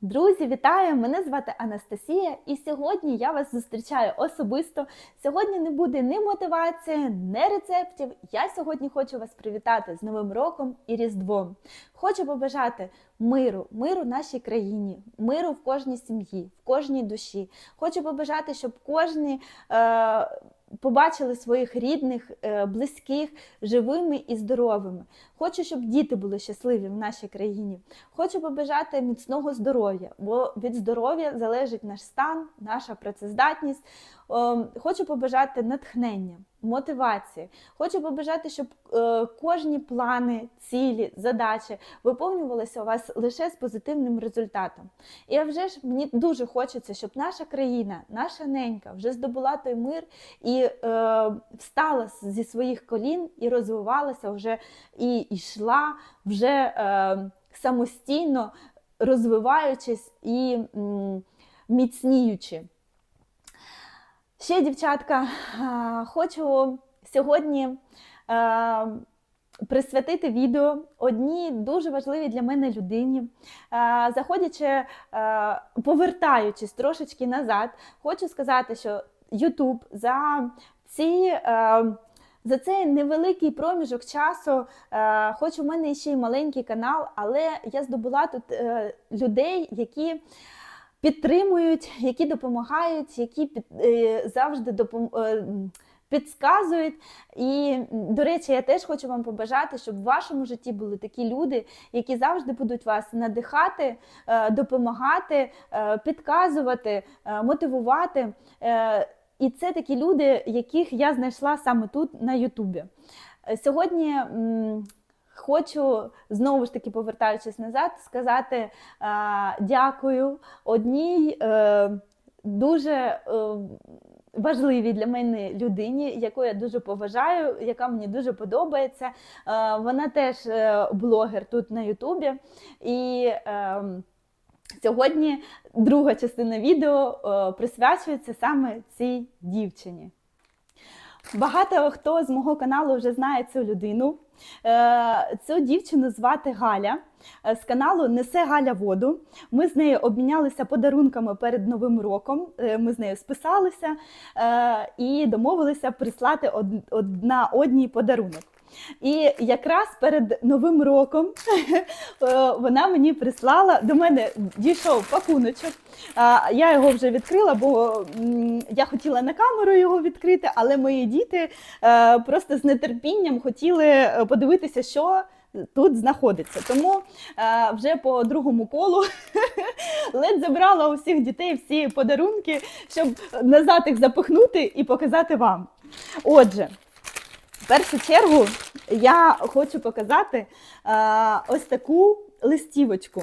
Друзі, вітаю! Мене звати Анастасія, і сьогодні я вас зустрічаю особисто. Сьогодні не буде ні мотивації, ні рецептів. Я сьогодні хочу вас привітати з Новим роком і Різдвом. Хочу побажати миру, миру нашій країні, миру в кожній сім'ї, в кожній душі. Хочу побажати, щоб кожні. Е- Побачили своїх рідних, е, близьких живими і здоровими. Хочу, щоб діти були щасливі в нашій країні. Хочу побажати міцного здоров'я, бо від здоров'я залежить наш стан, наша працездатність. Ем, Хочу побажати натхнення, мотивації. Хочу побажати, щоб е, кожні плани, цілі, задачі виповнювалися у вас лише з позитивним результатом. І вже ж мені дуже хочеться, щоб наша країна, наша ненька вже здобула той мир і е, встала зі своїх колін і розвивалася вже і йшла вже е, самостійно розвиваючись і міцніючи. Ще, дівчатка, хочу сьогодні е, присвятити відео одній дуже важливій для мене людині. Заходячи, е, повертаючись трошечки назад, хочу сказати, що YouTube за ці. е, За цей невеликий проміжок часу, хоч у мене ще й маленький канал, але я здобула тут людей, які підтримують, які допомагають, які під, е, завжди допом... е, підказують. І, до речі, я теж хочу вам побажати, щоб в вашому житті були такі люди, які завжди будуть вас надихати, е, допомагати, підказувати, мотивувати. І це такі люди, яких я знайшла саме тут на Ютубі. Сьогодні. Хочу знову ж таки, повертаючись назад, сказати е, дякую одній е, дуже е, важливій для мене людині, яку я дуже поважаю, яка мені дуже подобається. Вона теж блогер тут на Ютубі. І сьогодні друга частина відео присвячується саме цій дівчині. Багато хто з мого каналу вже знає цю людину. Е, Цю дівчину звати Галя. Е, З каналу Несе Галя воду. Ми з нею обмінялися подарунками перед Новим роком. Е, Ми з нею списалися і домовилися прислати од- одна одній подарунок. І якраз перед Новим роком е, вона мені прислала, до мене дійшов пакуночок. Я його вже відкрила, бо я хотіла на камеру його відкрити, але мої діти е, просто з нетерпінням хотіли е, подивитися, що тут знаходиться. Тому е, вже по другому колу ледь забрала у всіх дітей всі подарунки, щоб назад їх запихнути і показати вам. Отже, в першу чергу я хочу показати е, ось таку листівочку.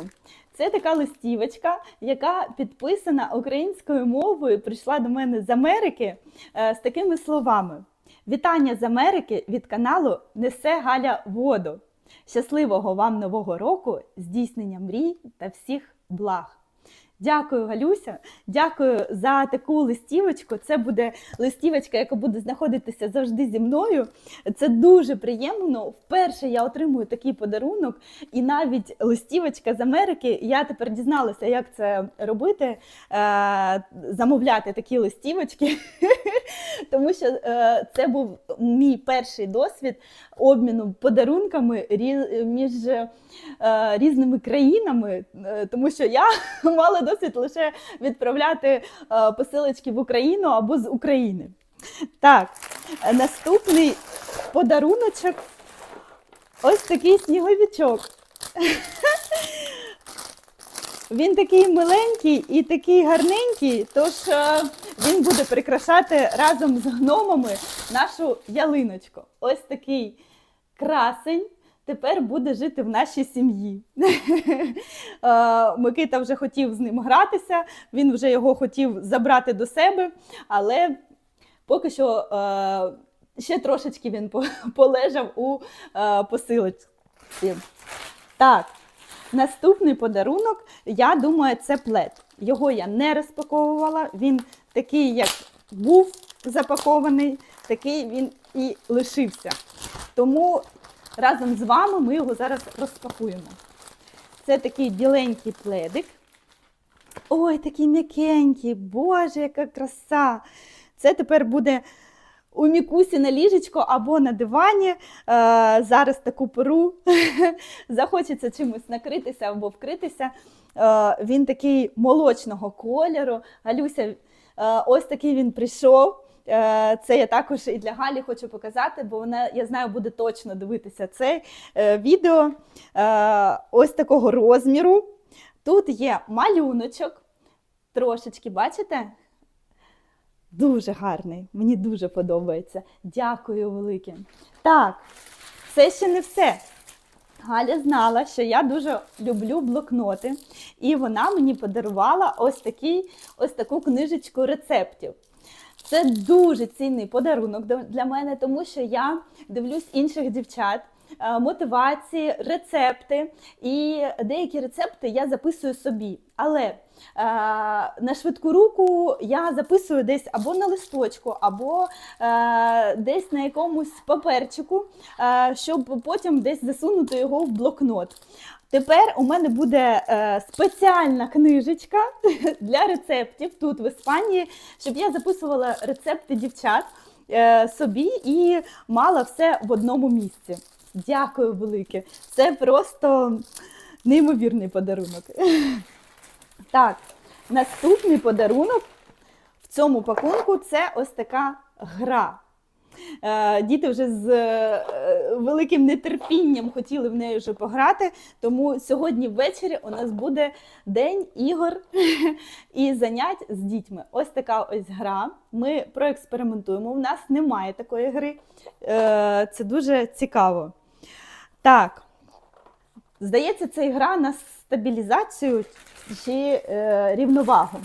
Це така листівочка, яка підписана українською мовою, прийшла до мене з Америки е, з такими словами: Вітання з Америки від каналу Несе Галя воду. Щасливого вам нового року, здійснення мрій та всіх благ. Дякую, Галюся. Дякую за таку листівочку. Це буде листівочка, яка буде знаходитися завжди зі мною. Це дуже приємно. Вперше я отримую такий подарунок, і навіть листівочка з Америки. Я тепер дізналася, як це робити, е, замовляти такі листівочки, тому що е, це був мій перший досвід обміну подарунками між е, різними країнами, тому що я мала досвід лише відправляти е, посилочки в Україну або з України. Так, наступний подаруночок ось такий сніговичок. Він такий миленький і такий гарненький, тож е, він буде прикрашати разом з гномами нашу ялиночку. Ось такий красень тепер буде жити в нашій сім'ї. Е, Микита вже хотів з ним гратися, він вже його хотів забрати до себе, але поки що е, ще трошечки він полежав у е, посилочці. Так, наступний подарунок, я думаю, це плед. Його я не розпаковувала. Він такий, як був запакований, такий він і лишився. Тому разом з вами ми його зараз розпакуємо. Це такий біленький пледик. Ой, такий м'якенький, боже, яка краса! Це тепер буде у мікусі на ліжечко або на дивані. Е, зараз таку пору захочеться чимось накритися або вкритися. Е, він такий молочного кольору. Галюся, е, ось такий він прийшов. Е, Це я також і для Галі хочу показати, бо вона, я знаю, буде точно дивитися це е, відео е, ось такого розміру. Тут є малюночок, трошечки, бачите? Дуже гарний, мені дуже подобається. Дякую велике. Так, це ще не все. Галя знала, що я дуже люблю блокноти, і вона мені подарувала ось, такий, ось таку книжечку рецептів. Це дуже цінний подарунок для мене, тому що я дивлюсь інших дівчат, мотивації, рецепти. І деякі рецепти я записую собі. Але е, на швидку руку я записую десь або на листочку, або е, десь на якомусь паперчику, е, щоб потім десь засунути його в блокнот. Тепер у мене буде е, спеціальна книжечка для рецептів тут в Іспанії, щоб я записувала рецепти дівчат е, собі і мала все в одному місці. Дякую велике. Це просто неймовірний подарунок. Так, наступний подарунок в цьому пакунку це ось така гра. Е, Діти вже з е, великим нетерпінням хотіли в неї вже пограти, тому сьогодні ввечері у нас буде день ігор і занять з дітьми. Ось така ось гра. Ми проекспериментуємо. У нас немає такої гри. Е, Це дуже цікаво. Так, здається, це гра на стабілізацію чи е, рівновагу.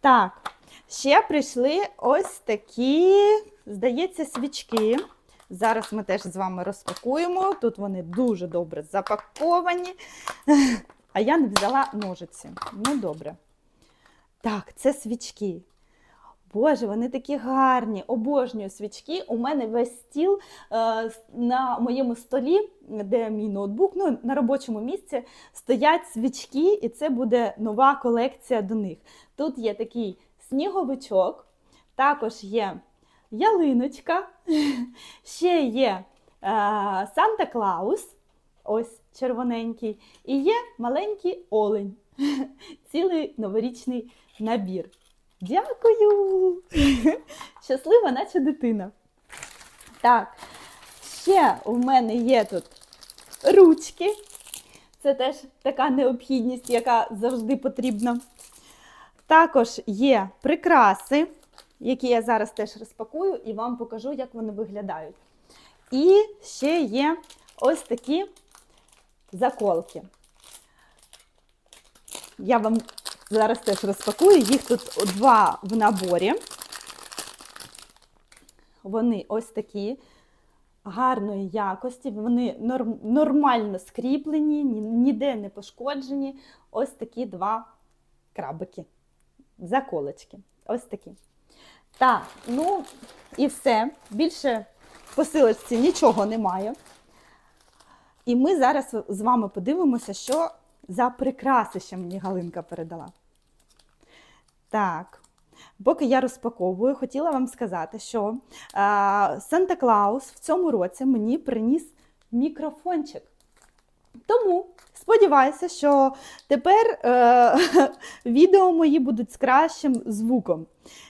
Так, ще прийшли ось такі, здається, свічки. Зараз ми теж з вами розпакуємо. Тут вони дуже добре запаковані. А я не взяла ножиці. Ну, добре. Так, це свічки. Боже, вони такі гарні, обожнюю свічки. У мене весь стіл е, на моєму столі, де мій ноутбук, ну, на робочому місці, стоять свічки, і це буде нова колекція до них. Тут є такий сніговичок, також є ялиночка, ще є е, Санта Клаус, ось червоненький, і є маленький олень, цілий новорічний набір. Дякую! Щаслива, наче дитина. Так, ще у мене є тут ручки. Це теж така необхідність, яка завжди потрібна. Також є прикраси, які я зараз теж розпакую і вам покажу, як вони виглядають. І ще є ось такі заколки. Я вам зараз теж розпакую. Їх тут два в наборі. Вони ось такі гарної якості, вони норм- нормально скріплені, ніде не пошкоджені. Ось такі два крабики. Заколочки. Ось такі. Так, ну і все. Більше посилочці нічого немає. І ми зараз з вами подивимося, що за прикраси ще мені Галинка передала. Так, поки я розпаковую, хотіла вам сказати, що Санта Клаус в цьому році мені приніс мікрофончик. Тому сподіваюся, що тепер е, відео мої будуть з кращим звуком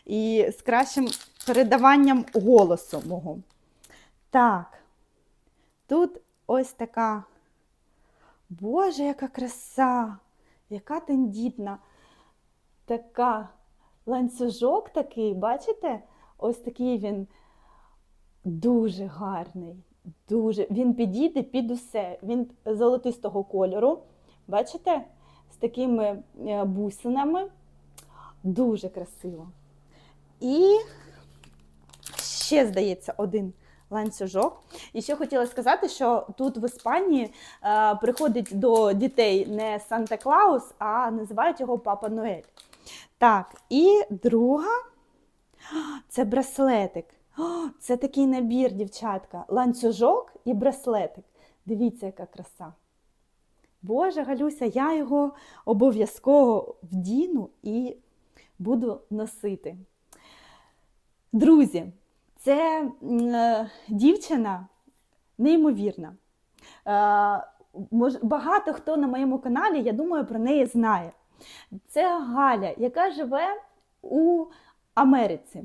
і з кращим передаванням голосу мого. Так, тут ось така. Боже, яка краса! Яка тендітна, така ланцюжок такий, бачите? Ось такий він дуже гарний. Дуже. Він підійде під усе. Він золотистого кольору. Бачите? З такими е, бусинами. Дуже красиво. І ще, здається, один ланцюжок. І ще хотіла сказати, що тут в Іспанії е, приходить до дітей не Санта Клаус, а називають його Папа Ноель. Так, і друга це браслетик. Це такий набір, дівчатка. Ланцюжок і браслетик. Дивіться, яка краса. Боже, Галюся, я його обов'язково вдіну і буду носити. Друзі, це е, дівчина неймовірна. Е, Багато хто на моєму каналі, я думаю, про неї знає. Це Галя, яка живе у Америці.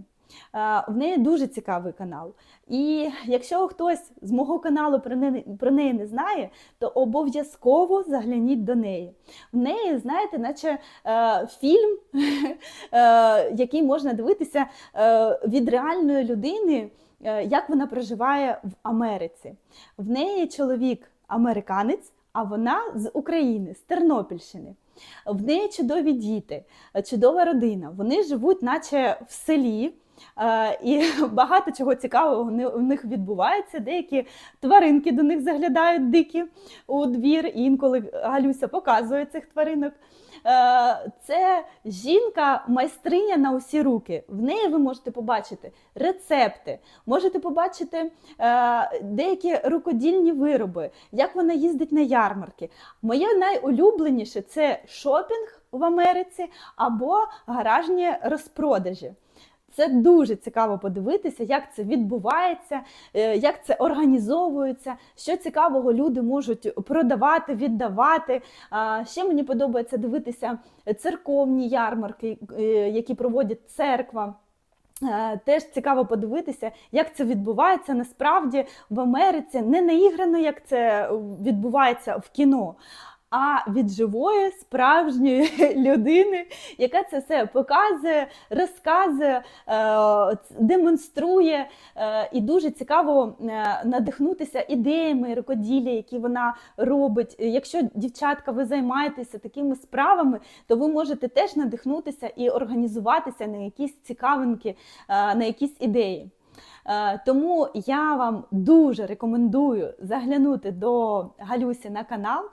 В неї дуже цікавий канал. І якщо хтось з мого каналу про неї не знає, то обов'язково загляніть до неї. В неї, знаєте, наче е, фільм, е, який можна дивитися е, від реальної людини, е, як вона проживає в Америці. В неї чоловік американець, а вона з України, з Тернопільщини. В неї чудові діти, чудова родина. Вони живуть, наче в селі. Е, І багато чого цікавого в них відбувається. Деякі тваринки до них заглядають дикі у двір, і інколи Галюся показує цих тваринок. Е, Це жінка майстриня на усі руки. В неї ви можете побачити рецепти, можете побачити е, деякі рукодільні вироби, як вона їздить на ярмарки. Моє найулюбленіше це шопінг в Америці або гаражні розпродажі. Це дуже цікаво подивитися, як це відбувається, е, як це організовується, що цікавого люди можуть продавати, віддавати. Ще мені подобається дивитися церковні ярмарки, е, які проводять церква. Е, Теж цікаво подивитися, як це відбувається насправді в Америці, не наіграно, як це відбувається в кіно, а від живої справжньої людини, яка це все показує, розказує, е, демонструє. Е, І дуже цікаво е, надихнутися ідеями рукоділля, які вона робить. Якщо дівчатка, ви займаєтеся такими справами, то ви можете теж надихнутися і організуватися на якісь цікавинки, на якісь ідеї. Тому я вам дуже рекомендую заглянути до Галюсі на канал.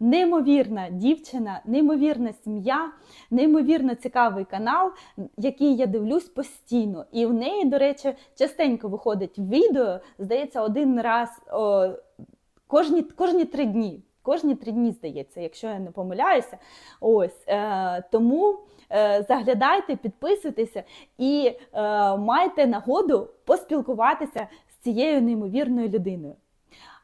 Неймовірна дівчина, неймовірна сім'я, неймовірно цікавий канал, який я дивлюсь постійно. І в неї, до речі, частенько виходить відео, здається, один раз о, кожні, кожні три дні. Кожні три дні, здається, якщо я не помиляюся. Ось е, тому е, заглядайте, підписуйтеся і е, майте нагоду поспілкуватися з цією неймовірною людиною.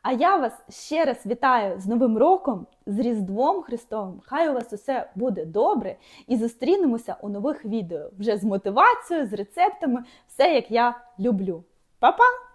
А я вас ще раз вітаю з Новим роком, з Різдвом Христовим. Хай у вас усе буде добре і зустрінемося у нових відео вже з мотивацією, з рецептами, все як я люблю. Па-па!